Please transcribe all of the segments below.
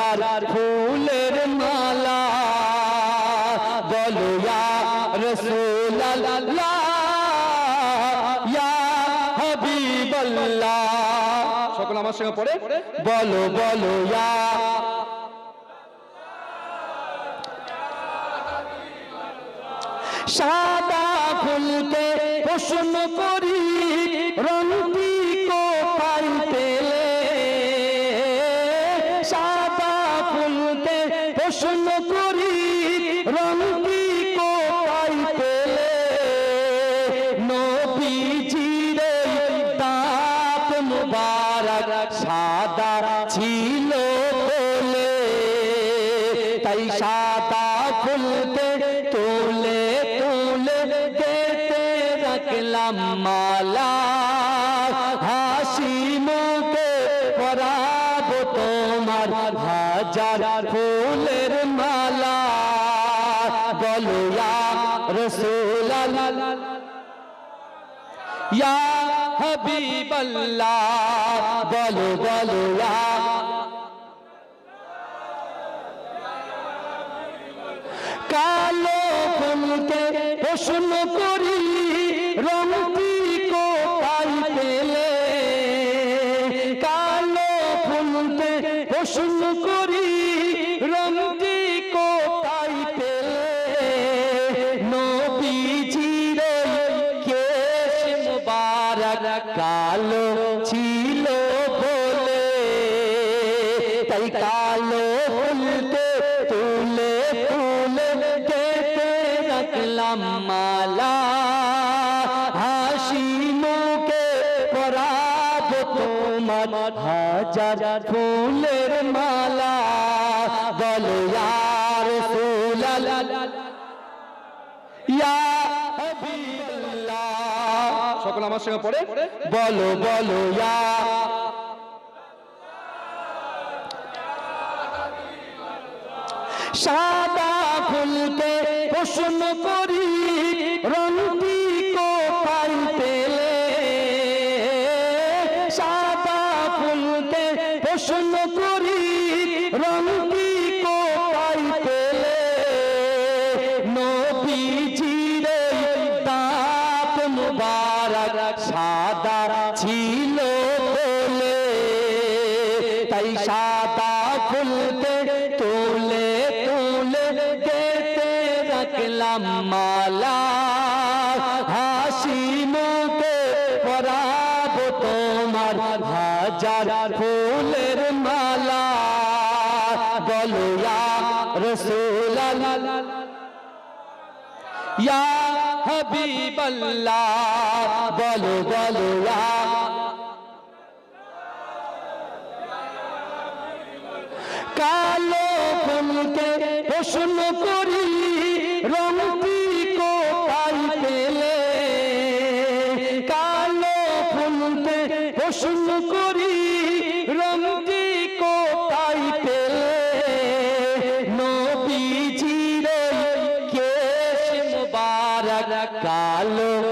হাজার ফুলের মালা, বলো ইয়া রসুলাল্লাহ, ইয়া সকল আমার সঙ্গে পড়ে। বলো বলো সাদা ফুলকে প্রশ্ন করি। রঙটি কোথায় পেলে নবীজির দাঁত মুবারক সাদা ছিল বলে তাই সাদা ফুলকে তুলে তুলে কেটে রাখলাম মালা। হাসি মুখে পরাবো তোমার হাজার ফুলের রসুলাল্লাহ ইয়া হাবিবাল্লাহ বলো বলো ইয়া। কালো ফুলকে প্রশ্ন করি রঙটি কালো ছিল বলে, তাই কালো ফুলতে তুলে তুলে কেটে রাখলাম মালা। হাসি মুখে পরাবো তোমার হাজার ফুলের মালা। বলো, ইয়ার সুলাল ইয়া হাবিবাল্লাহ সকল আমার সঙ্গে পড়ে? বলো বলো ইয়া। সাদা ফুলকে প্রশ্ন করি রঙটি কোথায় পেলে? সাদা ফুলকে প্রশ্ন করি তাই সাদা ফুলকে তুলে তুলে কেটে রাখলাম মালা। হাসি মুখে পরাবো তোমার হাজার ফুলের মালা। বলো, ইয়া রসুলাল্লাহ। ইয়া হাবিবাল্লাহ। বলো বলো ইয়া প্রশ্ন করি রঙটি কোথায় পেলে? কালো ফুলকে প্রশ্ন করি রঙটি কোথায় পেলে? নবীজির কেশ মুবারক কালো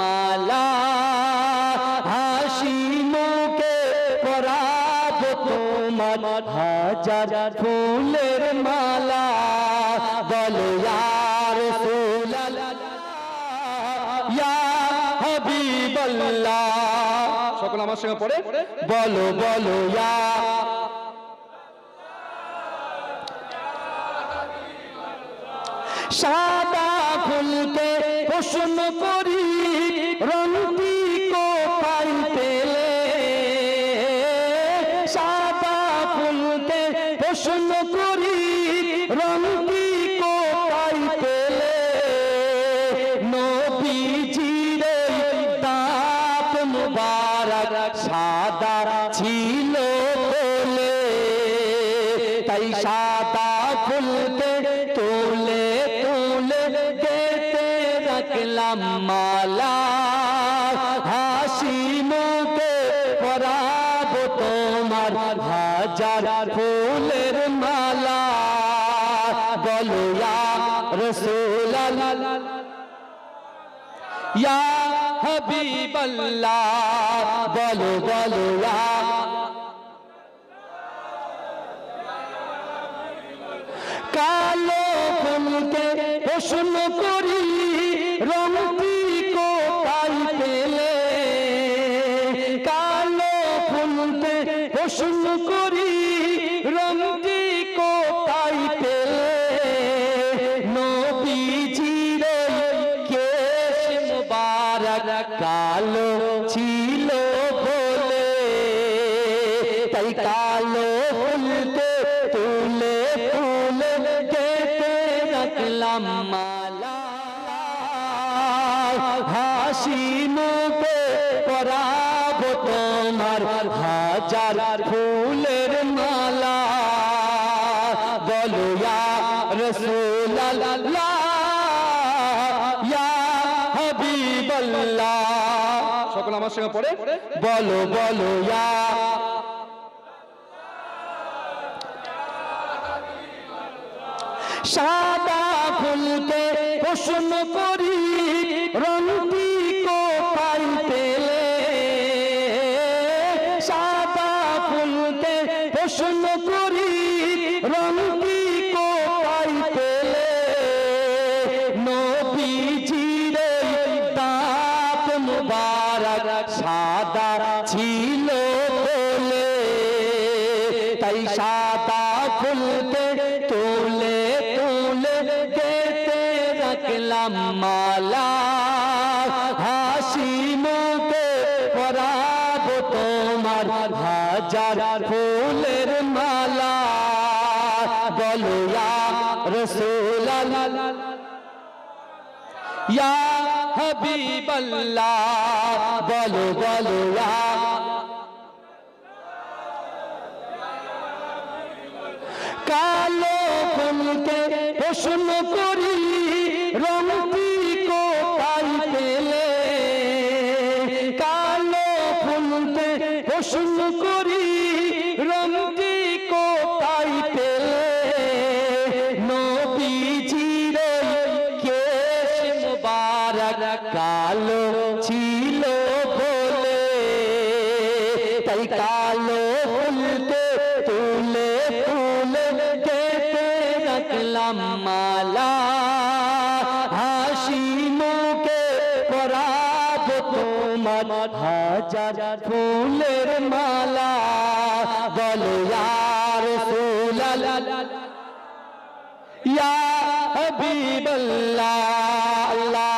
মালা, হাসি মুখে পরাবো তোমার হাজার ফুলের মালা। বলো হাবিবাল্লাহ। সকল আমার সঙ্গে পড়ে। বলো বলো, ইয়া সাদা ফুলকে প্রশ্ন করি রন্তি কোথায় পেলে সাদা ফুলকে প্রশ্ন করি রন্তি কোথায় পেলে নবীজিরে তাপ মুবারক সাদা ছিল বলে। তাই সাদা ফুলকে তুলে তুলে দেতে রাখলাম মালা। পরাবো তোমার হাজার ফুলের মালা। বলো রসুলাল্লাহ। ইয়া বলো বলো কালো ফুলকে প্রশ্ন করি রংটি হাজার ফুলের মালা। বলো হাবিবাল্লাহ। সকল আমার সঙ্গে পড়ে। বলো বলো সাদা ফুলকে প্রশ্ন করি রংটি কোথায় পেলে সাদা ফুলকে প্রশ্ন করি রংটি কোথায় পেলে নবীজির দাঁত মুবারক সাদা ছিল বলে, তাই সাদা মালা, হাসি মুখে পরাবো তোমার হাজার ফুলের মালা। বলো রসুলাল্লাহ। ইয়া হাবিবাল্লাহ। বলো বলো, ইয়া কালো ফুলকে প্রশ্ন করি প্রশ্ন করি রংটি কোথায় পেলে? নবীজির কেশ মুবারক কালো ছিল বলে। তাই কালো হাজার ফুলের মালা বলো ইয়ার সুলাল্লাহ ইয়া হাবিবাল্লাহ আল্লাহুম্মা